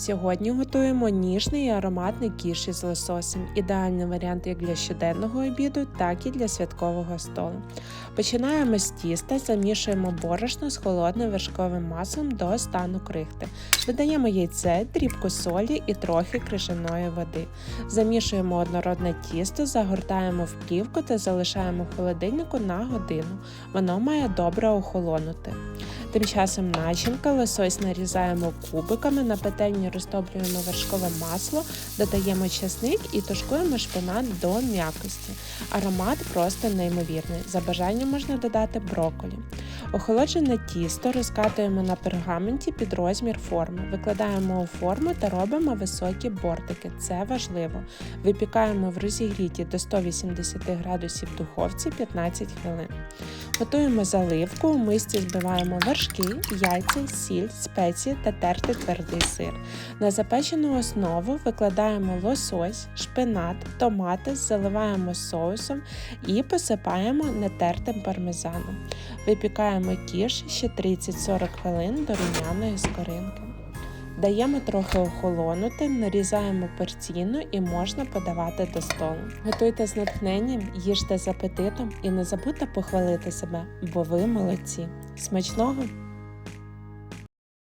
Сьогодні готуємо ніжний і ароматний кіш із лососем. Ідеальний варіант як для щоденного обіду, так і для святкового столу. Починаємо з тіста, замішуємо борошно з холодним вершковим маслом до стану крихти. Додаємо яйце, дрібку солі і трохи крижаної води. Замішуємо однородне тісто, загортаємо в плівку та залишаємо в холодильнику на годину. Воно має добре охолонути. Тим часом начинка, лосось нарізаємо кубиками, на петельні розтоплюємо вершкове масло, додаємо часник і тушкуємо шпинат до м'якості. Аромат просто неймовірний. За бажанням можна додати брокколі. Охолоджене тісто розкатуємо на пергаменті під розмір форми, викладаємо у форму та робимо високі бортики. Це важливо. Випікаємо в розігріті до 180 градусів духовці 15 хвилин. Готуємо заливку, у мисці збиваємо вершки, яйця, сіль, спеції та тертий твердий сир. На запечену основу викладаємо лосось, шпинат, томати, заливаємо соусом і посипаємо нетертим пармезаном. Випікаємо кіш ще 30-40 хвилин до румяної скоринки. Даємо трохи охолонути, нарізаємо порційно і можна подавати до столу. Готуйте з натхненням, їжте з апетитом і не забудьте похвалити себе, бо ви молодці. Смачного!